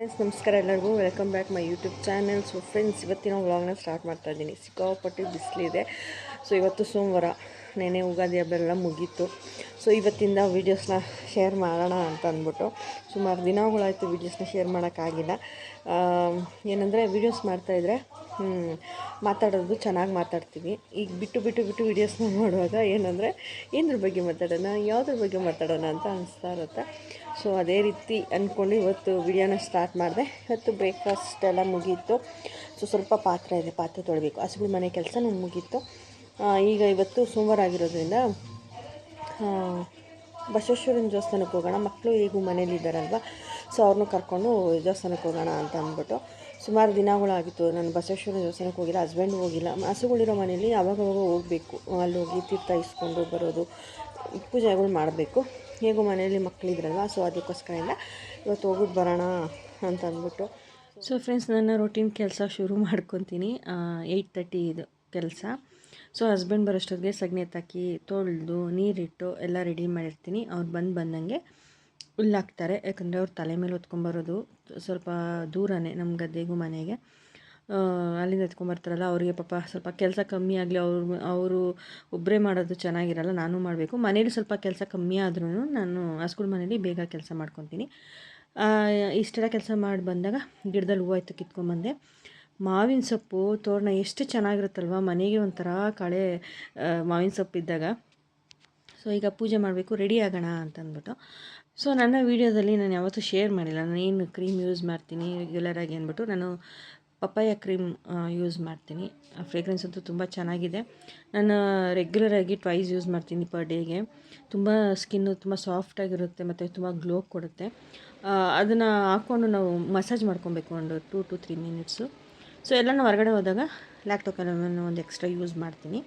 Friends ನಮಸ್ಕಾರ ಎಲ್ಲರಿಗೂ. Welcome back my YouTube channel so friends ಇವತ್ತಿನ ವ್ಲಾಗ್ನ ಸ್ಟಾರ್ಟ್ ಮಾಡ್ತಾ ಇದ್ದೀನಿ. ಸಿಕ್ಕಾಪಟ್ಟೆ ಬಿಸಿಲಿದೆ. ಸೊ ಇವತ್ತು ಸೋಮವಾರ. ನೆನೆ ಉಗಾದಿ ಹಬ್ಬ ಎಲ್ಲ ಮುಗೀತು. ಸೊ ಇವತ್ತಿಂದ ವೀಡಿಯೋಸ್ನ ಶೇರ್ ಮಾಡೋಣ ಅಂತ ಅಂದ್ಬಿಟ್ಟು ಸುಮಾರು ದಿನಗಳಾಯಿತು ವೀಡಿಯೋಸ್ನ ಶೇರ್ ಮಾಡೋಕ್ಕಾಗಿಲ್ಲ. ಏನಂದರೆ ವೀಡಿಯೋಸ್ ಮಾಡ್ತಾಯಿದ್ರೆ ಮಾತಾಡೋದು ಚೆನ್ನಾಗಿ ಮಾತಾಡ್ತೀವಿ. ಈಗ ಬಿಟ್ಟು ಬಿಟ್ಟು ಬಿಟ್ಟು ವೀಡಿಯೋಸ್ನ ಮಾಡುವಾಗ ಏನಂದರೆ ಏನ್ರ ಬಗ್ಗೆ ಮಾತಾಡೋಣ, ಯಾವುದ್ರ ಬಗ್ಗೆ ಮಾತಾಡೋಣ ಅಂತ ಅನಿಸ್ತಾ ಇರುತ್ತೆ. ಸೊ ಅದೇ ರೀತಿ ಅಂದ್ಕೊಂಡು ಇವತ್ತು ವಿಡಿಯೋನ ಸ್ಟಾರ್ಟ್ ಮಾಡಿದೆ. ಇವತ್ತು ಬ್ರೇಕ್ಫಾಸ್ಟ್ ಎಲ್ಲ ಮುಗೀತು. ಸೊ ಸ್ವಲ್ಪ ಪಾತ್ರೆ ಇದೆ, ಪಾತ್ರೆ ತೊಳಬೇಕು. ಹಸುಗಳ ಮನೆ ಕೆಲಸ ನಾನು ಮುಗೀತು. ಈಗ ಇವತ್ತು ಸೋಮವಾರ ಆಗಿರೋದ್ರಿಂದ ಬಸವೇಶ್ವರನ ದೇವಸ್ಥಾನಕ್ಕೆ ಹೋಗೋಣ. ಮಕ್ಕಳು ಈಗೂ ಮನೇಲಿ ಇದ್ದಾರಲ್ವ ಸೊ ಅವ್ರನ್ನೂ ಕರ್ಕೊಂಡು ದೇವಸ್ಥಾನಕ್ಕೆ ಹೋಗೋಣ ಅಂತ ಅಂದ್ಬಿಟ್ಟು ಸುಮಾರು ದಿನಗಳಾಗಿತ್ತು ನಾನು ಬಸವೇಶ್ವರನ ದೇವಸ್ಥಾನಕ್ಕೆ ಹೋಗಿಲ್ಲ, ಹಸ್ಬೆಂಡ್ ಹೋಗಿಲ್ಲ. ಹಸುಗಳಿರೋ ಮನೇಲಿ ಅವಾಗವಾಗ ಹೋಗಬೇಕು. ಅಲ್ಲಿ ಹೋಗಿ ತೀರ್ಥ ಇಸ್ಕೊಂಡು ಬರೋದು, ಪೂಜೆಗಳು ಮಾಡಬೇಕು. ಹೇಗೂ ಮನೆಯಲ್ಲಿ ಮಕ್ಕಳಿದ್ರಲ್ವ? ಸೊ ಅದಕ್ಕೋಸ್ಕರ ಇಲ್ಲ ಇವತ್ತು ಹೋಗ್ಬಿಟ್ಟು ಬರೋಣ ಅಂತ ಅಂದ್ಬಿಟ್ಟು. ಸೊ ಫ್ರೆಂಡ್ಸ್ ನನ್ನ ರೊಟೀನ್ ಕೆಲಸ ಶುರು ಮಾಡ್ಕೊತೀನಿ. ಏಯ್ಟ್ ತರ್ಟಿ ಇದು ಕೆಲಸ. ಸೊ ಹಸ್ಬೆಂಡ್ ಬರೋಷ್ಟೊತ್ತಿಗೆ ಸಗಣಿ ಎತ್ತಾಕಿ ತೊಳೆದು ನೀರಿಟ್ಟು ಎಲ್ಲ ರೆಡಿ ಮಾಡಿರ್ತೀನಿ. ಅವ್ರು ಬಂದು ಬಂದಂಗೆ ಹುಲ್ಲಾಕ್ತಾರೆ ಯಾಕಂದರೆ ಅವ್ರು ತಲೆ ಮೇಲೆ ಹೊತ್ಕೊಂಬರೋದು ಸ್ವಲ್ಪ ದೂರನೇ ನಮ್ಮ ಗದ್ದೆಗೂ ಮನೆಗೆ. ಅಲ್ಲಿಂದ ಎತ್ಕೊಂಬರ್ತಾರಲ್ಲ ಅವರಿಗೆ ಪಾಪ ಸ್ವಲ್ಪ ಕೆಲಸ ಕಮ್ಮಿ ಆಗಲಿ, ಅವ್ರು, ಅವರು ಒಬ್ಬರೇ ಮಾಡೋದು ಚೆನ್ನಾಗಿರಲ್ಲ, ನಾನು ಮಾಡಬೇಕು. ಮನೇಲಿ ಸ್ವಲ್ಪ ಕೆಲಸ ಕಮ್ಮಿ ಆದ್ರೂ ನಾನು ಹಸ್ಗಳ ಮನೇಲಿ ಬೇಗ ಕೆಲಸ ಮಾಡ್ಕೊತೀನಿ. ಇಷ್ಟೆಲ್ಲ ಕೆಲಸ ಮಾಡಿ ಬಂದಾಗ ಗಿಡದಲ್ಲಿ ಹೂವು ಆಯ್ತು ಕಿತ್ಕೊಂಬಂದೆ ಮಾವಿನ ಸೊಪ್ಪು ತೋರಣ ಎಷ್ಟು ಚೆನ್ನಾಗಿರುತ್ತಲ್ವ? ಮನೆಗೆ ಒಂಥರ ಕಳೆ ಆ, ಮಾವಿನ ಸೊಪ್ಪು ಇದ್ದಾಗ. ಸೊ ಈಗ ಪೂಜೆ ಮಾಡಬೇಕು ರೆಡಿ ಆಗೋಣ ಅಂತ ಅಂದ್ಬಿಟ್ಟು ಸೊ ನನ್ನ ವೀಡಿಯೋದಲ್ಲಿ ನಾನು ಯಾವತ್ತೂ ಶೇರ್ ಮಾಡಿಲ್ಲ. ನಾನು ಏನು ಕ್ರೀಮ್ ಯೂಸ್ ಮಾಡ್ತೀನಿ ರೆಗ್ಯುಲರಾಗಿ ಅಂದ್ಬಿಟ್ಟು ನಾನು ಪಪ್ಪಾಯ ಕ್ರೀಮ್ ಯೂಸ್ ಮಾಡ್ತೀನಿ. ಫ್ರೇಗ್ರೆನ್ಸ್ ಅಂತೂ ತುಂಬ ಚೆನ್ನಾಗಿದೆ. ನಾನು ರೆಗ್ಯುಲರಾಗಿ ಟ್ವೈಸ್ ಯೂಸ್ ಮಾಡ್ತೀನಿ ಪರ್ ಡೇಗೆ ತುಂಬ ಸ್ಕಿನ್ನು ತುಂಬ ಸಾಫ್ಟಾಗಿರುತ್ತೆ ಮತ್ತು ತುಂಬ ಗ್ಲೋ ಕೊಡುತ್ತೆ. ಅದನ್ನು ಹಾಕ್ಕೊಂಡು ನಾವು ಮಸಾಜ್ ಮಾಡ್ಕೊಬೇಕು ಒಂದು two to three minutes so ಎಲ್ಲ ನಾನು ಹೊರಗಡೆ ಹೋದಾಗ ಲ್ಯಾಕ್ಟೋಕಲಮನ್ನು ಒಂದು ಎಕ್ಸ್ಟ್ರಾ ಯೂಸ್ ಮಾಡ್ತೀನಿ.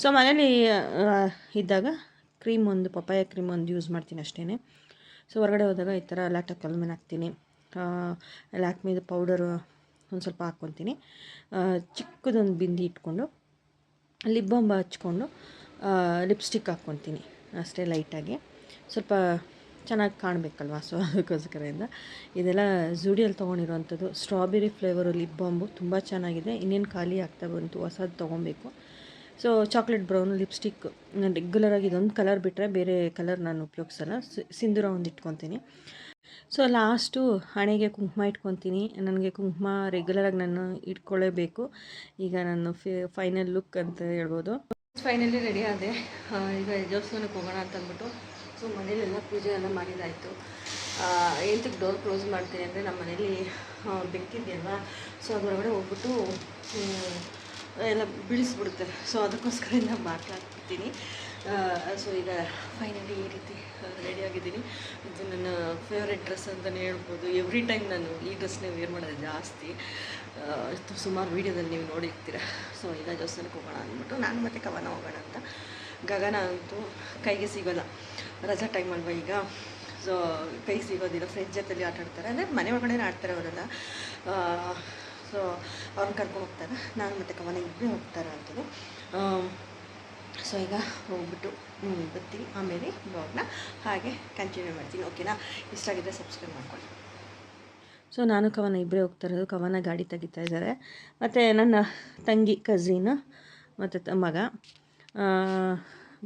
ಸೊ ಮನೇಲಿ ಇದ್ದಾಗ ಕ್ರೀಮ್ ಒಂದು, ಪಪ್ಪಾಯ ಕ್ರೀಮ್ ಒಂದು ಯೂಸ್ ಮಾಡ್ತೀನಿ ಅಷ್ಟೇ ಸೊ ಹೊರಗಡೆ ಹೋದಾಗ ಈ ಥರ ಲ್ಯಾಕ್ಟೋ ಕಲ್ಮೆನ್ ಹಾಕ್ತೀನಿ. ಲ್ಯಾಕ್ಮಿದು ಪೌಡರು ಒಂದು ಸ್ವಲ್ಪ ಹಾಕ್ಕೊತೀನಿ. ಚಿಕ್ಕದೊಂದು ಬಿಂದಿ ಇಟ್ಕೊಂಡು, ಲಿಪ್ ಬಾಂಬ್ ಹಚ್ಕೊಂಡು ಲಿಪ್ಸ್ಟಿಕ್ ಹಾಕ್ಕೊತೀನಿ. ಅಷ್ಟೇ ಲೈಟಾಗಿ ಸ್ವಲ್ಪ ಚೆನ್ನಾಗಿ ಕಾಣಬೇಕಲ್ವ? ಸೊ ಅದಕ್ಕೋಸ್ಕರದಿಂದ. ಇದೆಲ್ಲ ಜೂಡಿಯಲ್ಲಿ ತೊಗೊಂಡಿರೋವಂಥದ್ದು. ಸ್ಟ್ರಾಬೆರಿ ಫ್ಲೇವರು ಲಿಪ್ ಬಾಂಬು ತುಂಬ ಚೆನ್ನಾಗಿದೆ. ಇನ್ನೇನು ಖಾಲಿ ಆಗ್ತಾ ಬಂತು, ಹೊಸದು ತೊಗೊಬೇಕು. ಸೊ ಚಾಕ್ಲೇಟ್ ಬ್ರೌನ್ ಲಿಪ್ಸ್ಟಿಕ್ ನಾನು ರೆಗ್ಯುಲರಾಗಿ ಇದೊಂದು ಕಲರ್ ಬಿಟ್ಟರೆ ಬೇರೆ ಕಲರ್ ನಾನು ಉಪಯೋಗಿಸಲ್ಲ. ಸಿಂಧೂರ ಒಂದು ಇಟ್ಕೊತೀನಿ. ಸೊ ಲಾಸ್ಟು ಹಣೆಗೆ ಕುಂಕುಮ ಇಟ್ಕೊತೀನಿ. ನನಗೆ ಕುಂಕುಮ ರೆಗ್ಯುಲರಾಗಿ ನಾನು ಇಟ್ಕೊಳ್ಳೇಬೇಕು ಈಗ ನಾನು ಫೈನಲ್ ಲುಕ್ ಅಂತ ಹೇಳ್ಬೋದು. ಫೈನಲಿ ರೆಡಿ ಆದೆ. ಈಗ ದೇವಸ್ಥಾನಕ್ಕೆ ಹೋಗೋಣ ಅಂತ ಅಂದ್ಬಿಟ್ಟು. ಸೊ ಮನೇಲೆಲ್ಲ ಪೂಜೆ ಎಲ್ಲ ಮಾಡಿದ್ದಾಯಿತು ಎಂತಕ್ಕೆ ಡೋರ್ ಕ್ಲೋಸ್ ಮಾಡ್ತೀನಿ ಅಂದರೆ ನಮ್ಮ ಮನೇಲಿ ಬೆಕ್ಕಿದೆಯಲ್ವ? ಸೊ ಅದರೊಳಗಡೆ ಹೋಗ್ಬಿಟ್ಟು ಎಲ್ಲ ಬೀಳಿಸ್ಬಿಡುತ್ತೆ. ಸೊ ಅದಕ್ಕೋಸ್ಕರ ನಾನು ಮಾತಾಡ್ತೀನಿ. ಸೊ ಈಗ ಫೈನಲಿ ಈ ರೀತಿ ರೆಡಿಯಾಗಿದ್ದೀನಿ ಇದು ನನ್ನ ಫೇವ್ರೆಟ್ ಡ್ರೆಸ್ ಅಂತಲೇ ಹೇಳ್ಬೋದು. ಎವ್ರಿ ಟೈಮ್ ನಾನು ಈ ಡ್ರೆಸ್ನೇ ವೇರ್ ಮಾಡೋದು ಜಾಸ್ತಿ. ಸುಮಾರು ವೀಡಿಯೋದಲ್ಲಿ ನೀವು ನೋಡಿರ್ತೀರ. ಸೊ ಈಗ ದೇವಸ್ಥಾನಕ್ಕೆ ಹೋಗೋಣ ಅಂದ್ಬಿಟ್ಟು, ನಾನು ಮತ್ತೆ ಕವನ ಹೋಗೋಣ ಅಂತ. ಗಗನ ಅಂತೂ ಕೈಗೆ ಸಿಗೋಲ್ಲ. ರಜಾ ಟೈಮ್ ಅಲ್ವಾ ಈಗ? ಸೊ ಕೈ ಸಿಗೋದಿಲ್ಲ ಫ್ರೆಂಡ್ಸ್ ಜೊತೆಲಿ ಆಟ ಆಡ್ತಾರೆ. ಅಂದರೆ ಮನೆ ಒಳಗಡೆ ಆಡ್ತಾರೆ ಅವರೆಲ್ಲ. ಸೊ ಅವ್ರನ್ನ ಕರ್ಕೊಂಡು ಹೋಗ್ತಾರೆ. ನಾನು ಮತ್ತು ಕವನ ಇಬ್ಬರೇ ಹೋಗ್ತಾರೆ ಅಂತಲೂ ಸೊ ಈಗ ಹೋಗ್ಬಿಟ್ಟು ಬರ್ತೀನಿ. ಆಮೇಲೆ ಬ್ಲಾಗ್ನ ಹಾಗೆ ಕಂಟಿನ್ಯೂ ಮಾಡ್ತೀನಿ. ಓಕೆನಾ ಇಷ್ಟ ಆಗಿದ್ರೆ ಸಬ್ಸ್ಕ್ರೈಬ್ ಮಾಡ್ಕೊಳ್ಳಿ. ಸೊ ನಾನು ಕವನ ಇಬ್ಬರೇ ಹೋಗ್ತಾ ಇರೋದು. ಕವನ ಗಾಡಿ ತೆಗಿತಾ ಇದ್ದಾರೆ. ಮತ್ತು ನನ್ನ ತಂಗಿ ಕಝಿನ್ ಮತ್ತು ಮಗ.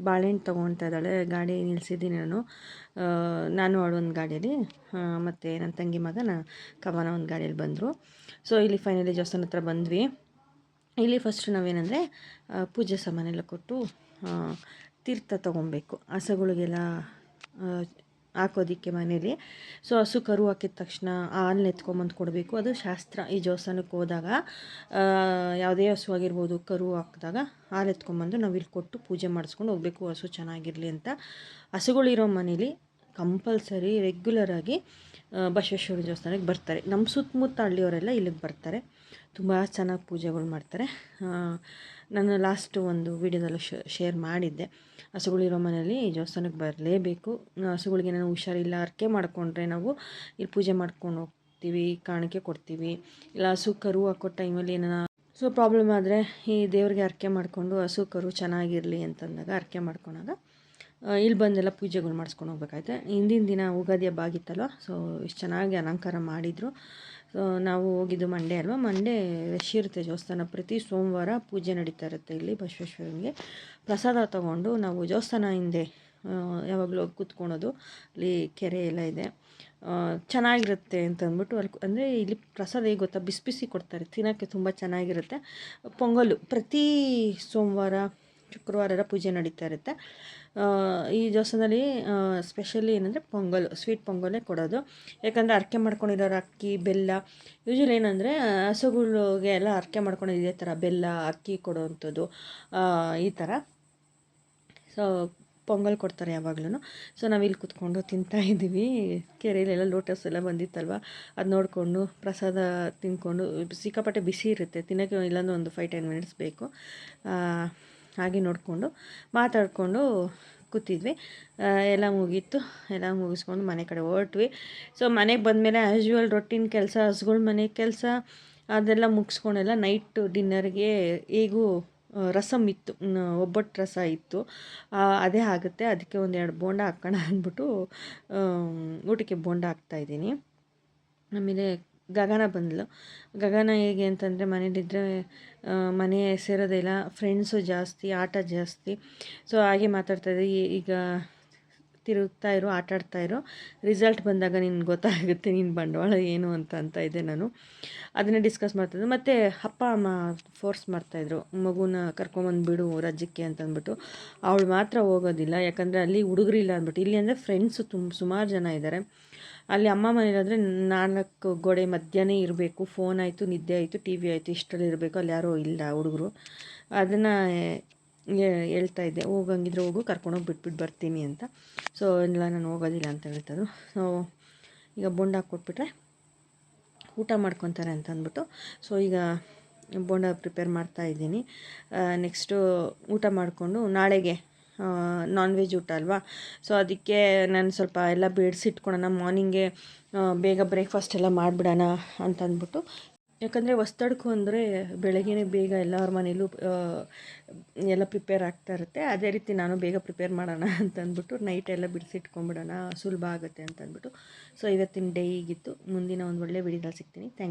ಬಾಳೆಹಣ್ಣು ತೊಗೊಳ್ತಾ ಇದ್ದಾಳೆ. ಗಾಡಿ ನಿಲ್ಲಿಸಿದ್ದೀನಿ ನಾನು. ನಾನು ಒಂದು ಗಾಡಿಯಲ್ಲಿ. ಮತ್ತು ನನ್ನ ತಂಗಿ ಮಗ, ನಾ ಕವನ ಒಂದು ಗಾಡಿಯಲ್ಲಿ ಬಂದರು. ಸೊ ಇಲ್ಲಿ ಫೈನಲಿ ದೇವಸ್ಥಾನ ಹತ್ರ ಬಂದ್ವಿ. ಇಲ್ಲಿ ಫಸ್ಟ್ ನಾವೇನಂದರೆ ಪೂಜೆ ಸಾಮಾನೆಲ್ಲ ಕೊಟ್ಟು ತೀರ್ಥ ತೊಗೊಬೇಕು ಹಸುಗಳಿಗೆಲ್ಲ ಹಾಕೋದಿಕ್ಕೆ ಮನೇಲಿ. ಸೊ ಹಸು ಕರು ಹಾಕಿದ ತಕ್ಷಣ ಹಾಲನ್ನ ಎತ್ಕೊಂಬಂದು ಕೊಡಬೇಕು. ಅದು ಶಾಸ್ತ್ರ. ಈ ದೇವಸ್ಥಾನಕ್ಕೆ ಹೋದಾಗ ಯಾವುದೇ ಹಸು ಆಗಿರ್ಬೋದು, ಕರು ಹಾಕಿದಾಗ ಹಾಲು ಎತ್ಕೊಂಬಂದು ನಾವು ಇಲ್ಲಿ ಕೊಟ್ಟು ಪೂಜೆ ಮಾಡಿಸ್ಕೊಂಡು ಹೋಗಬೇಕು. ಹಸು ಚೆನ್ನಾಗಿರಲಿ ಅಂತ. ಹಸುಗಳಿರೋ ಮನೇಲಿ ಕಂಪಲ್ಸರಿ ರೆಗ್ಯುಲರಾಗಿ ಬಸವೇಶ್ವರ ದೇವಸ್ಥಾನಕ್ಕೆ ಬರ್ತಾರೆ. ನಮ್ಮ ಸುತ್ತಮುತ್ತ ಹಳ್ಳಿಯವರೆಲ್ಲ ಇಲ್ಲಿಗೆ ಬರ್ತಾರೆ. ತುಂಬ ಚೆನ್ನಾಗಿ ಪೂಜೆಗಳು ಮಾಡ್ತಾರೆ. ನಾನು ಲಾಸ್ಟು ಒಂದು ವೀಡಿಯೋದಲ್ಲೂ ಶೇರ್ ಮಾಡಿದ್ದೆ. ಹಸುಗಳಿರೋ ಮನೆಯಲ್ಲಿ ದೇವಸ್ಥಾನಕ್ಕೆ ಬರಲೇಬೇಕು. ಹಸುಗಳಿಗೆ ನಾನು ಹುಷಾರಿಲ್ಲ ಅರ್ಕೆ ಮಾಡಿಕೊಂಡ್ರೆ ನಾವು ಇಲ್ಲಿ ಪೂಜೆ ಮಾಡ್ಕೊಂಡು ಹೋಗ್ತೀವಿ, ಕಾಣಿಕೆ ಕೊಡ್ತೀವಿ. ಇಲ್ಲ ಹಸು ಕರು ಹಾಕೋ ಟೈಮಲ್ಲಿ ಏನಾರ ಸೊ ಪ್ರಾಬ್ಲಮ್ ಆದರೆ ಈ ದೇವ್ರಿಗೆ ಅರ್ಕೆ ಮಾಡಿಕೊಂಡು ಹಸು ಕರು ಚೆನ್ನಾಗಿರಲಿ ಅಂತಂದಾಗ ಅರ್ಕೆ ಮಾಡ್ಕೊಂಡಾಗ ಇಲ್ಲಿ ಬಂದೆಲ್ಲ ಪೂಜೆಗಳು ಮಾಡಿಸ್ಕೊಂಡು ಹೋಗ್ಬೇಕಾಯ್ತು. ಹಿಂದಿನ ದಿನ ಉಗಾದಿ ಹಬ್ಬ ಆಗಿತ್ತಲ್ವ? ಸೊ ಇಷ್ಟು ಚೆನ್ನಾಗಿ ಅಲಂಕಾರ ಮಾಡಿದರು. ಸೊ ನಾವು ಹೋಗಿದ್ದು ಮಂಡೆ ಅಲ್ವಾ? ಮಂಡೇ ರಶ್ ಇರುತ್ತೆ ದೇವಸ್ಥಾನ ಪ್ರತಿ ಸೋಮವಾರ ಪೂಜೆ ನಡೀತಾ ಇರುತ್ತೆ ಇಲ್ಲಿ ಬಸವೇಶ್ವರನಿಗೆ. ಪ್ರಸಾದ ತಗೊಂಡು ನಾವು ದೇವಸ್ಥಾನ ಹಿಂದೆ ಯಾವಾಗಲೂ ಕೂತ್ಕೊಳೋದು. ಅಲ್ಲಿ ಕೆರೆ ಎಲ್ಲ ಇದೆ. ಚೆನ್ನಾಗಿರುತ್ತೆ ಅಂತ ಅಂದ್ಬಿಟ್ಟು ಅಲ್ಲಿ ಅಂದರೆ ಇಲ್ಲಿ ಪ್ರಸಾದ ಹೇಗೆ ಗೊತ್ತಾ? ಬಿಸಿ ಬಿಸಿ ಕೊಡ್ತಾರೆ. ತಿನ್ನೋಕ್ಕೆ ತುಂಬ ಚೆನ್ನಾಗಿರುತ್ತೆ. ಪೊಂಗಲು ಪ್ರತಿ ಸೋಮವಾರ, ಶುಕ್ರವಾರ ಪೂಜೆ ನಡೀತಾ ಇರುತ್ತೆ. ಈ ದೋಸೆನಲ್ಲಿ ಸ್ಪೆಷಲಿ ಏನಂದರೆ ಪೊಂಗಲ್ ಸ್ವೀಟ್ ಪೊಂಗಲೇ ಕೊಡೋದು. ಯಾಕಂದರೆ ಅರಕೆ ಮಾಡ್ಕೊಂಡಿರೋರು ಅಕ್ಕಿ, ಬೆಲ್ಲ ಯೂಶ್ವಲಿ ಏನಂದರೆ ಹಸುಗಳಿಗೆ ಎಲ್ಲ ಅರಕೆ ಮಾಡ್ಕೊಂಡಿದ್ದು ಇದೇ ಥರ, ಬೆಲ್ಲ, ಅಕ್ಕಿ ಕೊಡೋವಂಥದ್ದು ಈ ಥರ. ಸೊ ಪೊಂಗಲ್ ಕೊಡ್ತಾರೆ ಯಾವಾಗ್ಲೂ ಸೊ ನಾವಿಲ್ಲಿ ಕೂತ್ಕೊಂಡು ತಿಂತಾ ಇದ್ದೀವಿ. ಕೆರೆಯಲ್ಲೆಲ್ಲ ಲೋಟಸ್ ಎಲ್ಲ ಬಂದಿತ್ತಲ್ವ? ಅದು ನೋಡಿಕೊಂಡು, ಪ್ರಸಾದ ತಿಂದ್ಕೊಂಡು ಸಿಕ್ಕಾಪಟ್ಟೆ ಬಿಸಿ ಇರುತ್ತೆ. ತಿನ್ನೋಕ್ಕೆ ಇಲ್ಲಾಂದ್ರೆ ಒಂದು ಫೈವ್ ಟೆನ್ ಮಿನಿಟ್ಸ್ ಬೇಕು. ಹಾಗೆ ನೋಡಿಕೊಂಡು ಮಾತಾಡಿಕೊಂಡು ಕೂತಿದ್ವಿ. ಎಲ್ಲ ಮುಗೀತು. ಎಲ್ಲ ಮುಗಿಸ್ಕೊಂಡು ಮನೆ ಕಡೆ ಹೊರಟ್ವಿ. ಸೊ ಮನೆಗೆ ಬಂದಮೇಲೆ ಆ್ಯಸ್ ರೊಟ್ಟಿನ ಕೆಲಸ, ಹಸುಗಳ ಮನೆ ಕೆಲಸ, ಅದೆಲ್ಲ ಮುಗಿಸ್ಕೊಂಡೆಲ್ಲ ನೈಟ್ ಡಿನ್ನರ್ಗೆ ಹೇಗೂ ರಸಮ್ ಇತ್ತು. ಒಬ್ಬಟ್ಟು ರಸ ಇತ್ತು. ಅದೇ ಆಗುತ್ತೆ. ಅದಕ್ಕೆ ಒಂದೆರಡು ಬೋಂಡ ಹಾಕೋಣ ಅಂದ್ಬಿಟ್ಟು ಊಟಕ್ಕೆ ಬೋಂಡ ಹಾಕ್ತಾಯಿದ್ದೀನಿ ಆಮೇಲೆ ಗಗನ ಬಂದಳು ಗಗನ ಹೇಗೆ ಅಂತಂದರೆ ಮನೇಲಿದ್ದರೆ ಮನೆ ಸೇರೋದಿಲ್ಲ ಫ್ರೆಂಡ್ಸು ಜಾಸ್ತಿ, ಆಟ ಜಾಸ್ತಿ. ಸೊ ಹಾಗೆ ಮಾತಾಡ್ತಾ ಇದ್ದೆ. ಈಗ ತಿರುಗ್ತಾ ಇರು, ಆಟಾಡ್ತಾ ಇರೋ. ರಿಸಲ್ಟ್ ಬಂದಾಗ ನಿನ್ಗೆ ಗೊತ್ತಾಗುತ್ತೆ ನಿನ್ನ ಬಂಡವಾಳ ಏನು ಅಂತ ಅಂತ ಇದೆ ನಾನು. ಅದನ್ನೇ ಡಿಸ್ಕಸ್ ಮಾಡ್ತಾಯಿದ್ರು ಮತ್ತು ಅಪ್ಪ, ಅಮ್ಮ ಫೋರ್ಸ್ ಮಾಡ್ತಾಯಿದ್ರು ಮಗುನ ಕರ್ಕೊಂಬಂದು ಬಿಡು ರಜಕ್ಕೆ ಅಂತ ಅಂದ್ಬಿಟ್ಟು. ಅವಳು ಮಾತ್ರ ಹೋಗೋದಿಲ್ಲ. ಯಾಕಂದರೆ ಅಲ್ಲಿ ಹುಡುಗರಿಲ್ಲ ಅಂದ್ಬಿಟ್ಟು. ಇಲ್ಲಿ ಅಂದರೆ ಫ್ರೆಂಡ್ಸು ತುಂಬ ಸುಮಾರು ಜನ ಇದ್ದಾರೆ ಅಲ್ಲಿ ಅಮ್ಮ ಮನೇಲಾದರೆ ನಾಲ್ಕು ಗೋಡೆ ಮಧ್ಯಾಹ್ನ ಇರಬೇಕು ಫೋನ್ ಆಯಿತು, ನಿದ್ದೆ ಆಯಿತು ಟಿ ವಿ ಆಯಿತು, ಇಷ್ಟರಲ್ಲಿ ಇರಬೇಕು, ಅಲ್ಲಿ ಯಾರೂ ಇಲ್ಲ ಹುಡುಗರು. ಅದನ್ನು ಹೇಳ್ತಾ ಇದ್ದೆ ಹೋಗಂಗಿದ್ರೆ ಹೋಗು ಕರ್ಕೊಂಡೋಗಿ ಬಿಟ್ಬಿಟ್ಟು ಬರ್ತೀನಿ ಅಂತ. ಸೊ ಇಲ್ಲ, ನಾನು ಹೋಗೋದಿಲ್ಲ ಅಂತ ಹೇಳ್ತಾಯಿದ್ರು ಸೊ ಈಗ ಬೊಂಡ ಕೊಟ್ಬಿಟ್ರೆ ಊಟ ಮಾಡ್ಕೊತಾರೆ ಅಂತ ಅಂದ್ಬಿಟ್ಟು. ಸೊ ಈಗ ಬೋಂಡ ಪ್ರಿಪೇರ್ ಮಾಡ್ತಾ ಇದ್ದೀನಿ. ನೆಕ್ಸ್ಟು ಊಟ ಮಾಡಿಕೊಂಡು ನಾಳೆಗೆ ನಾನ್ ವೆಜ್ ಊಟ ಅಲ್ವಾ? ಸೊ ಅದಕ್ಕೆ ನಾನು ಸ್ವಲ್ಪ ಎಲ್ಲ ಬೇಡಿಸಿಟ್ಕೊಳೋಣ ಮಾರ್ನಿಂಗೇ ಬೇಗ ಬ್ರೇಕ್ಫಾಸ್ಟ್ ಎಲ್ಲ ಮಾಡಿಬಿಡೋಣ ಅಂತ ಅಂದ್ಬಿಟ್ಟು ಯಾಕಂದರೆ ಹೊಸ್ತಡ್ಕು ಅಂದರೆ ಬೆಳಗ್ಗೆ ಬೇಗ ಎಲ್ಲರ ಮನೇಲೂ ಎಲ್ಲ ಪ್ರಿಪೇರ್ ಆಗ್ತಾ ಇರುತ್ತೆ. ಅದೇ ರೀತಿ ನಾನು ಬೇಗ ಪ್ರಿಪೇರ್ ಮಾಡೋಣ ಅಂತ ಅಂದ್ಬಿಟ್ಟು ನೈಟ್ ಎಲ್ಲ ಬಿಡಿಸಿಟ್ಕೊಂಬಿಡೋಣ ಸುಲಭ ಆಗುತ್ತೆ ಅಂತ ಅಂದ್ಬಿಟ್ಟು ಸೊ ಇವತ್ತಿನ ಡೇ ಈಗಿತ್ತು ಮುಂದಿನ ಒಂದು ಒಳ್ಳೆ ವಿಡಿಯೋದಲ್ಲಿ ಸಿಗ್ತೀನಿ. ಥ್ಯಾಂಕ್